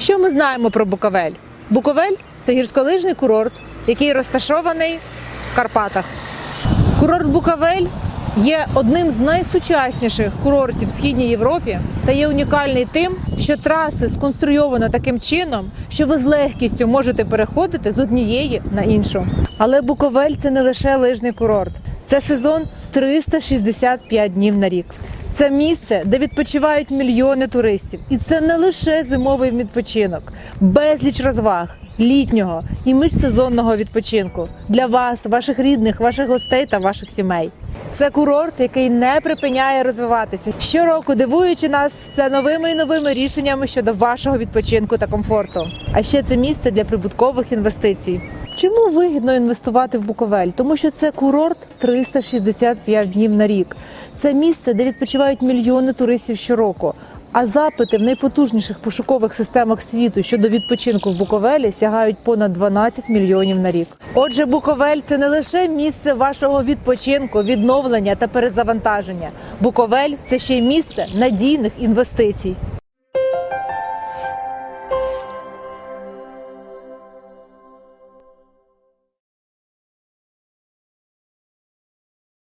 Що ми знаємо про Буковель? Буковель це гірськолижний курорт, який розташований в Карпатах. Курорт Буковель є одним з найсучасніших курортів в східній Європі та є унікальний тим, що траси сконструйовано таким чином, що ви з легкістю можете переходити з однієї на іншу. Але Буковель це не лише лижний курорт, це сезон 365 днів на рік. Це місце, де відпочивають мільйони туристів, і це не лише зимовий відпочинок, безліч розваг, літнього і міжсезонного відпочинку для вас, ваших рідних, ваших гостей та ваших сімей. Це курорт, який не припиняє розвиватися щороку, дивуючи нас все новими і новими рішеннями щодо вашого відпочинку та комфорту. А ще це місце для прибуткових інвестицій. Чому вигідно інвестувати в Буковель? Тому що це курорт 365 днів на рік. Це місце, де відпочивають мільйони туристів щороку. А запити в найпотужніших пошукових системах світу щодо відпочинку в Буковелі сягають понад 12 мільйонів на рік. Отже, Буковель це не лише місце вашого відпочинку, відновлення та перезавантаження. Буковель це ще й місце надійних інвестицій.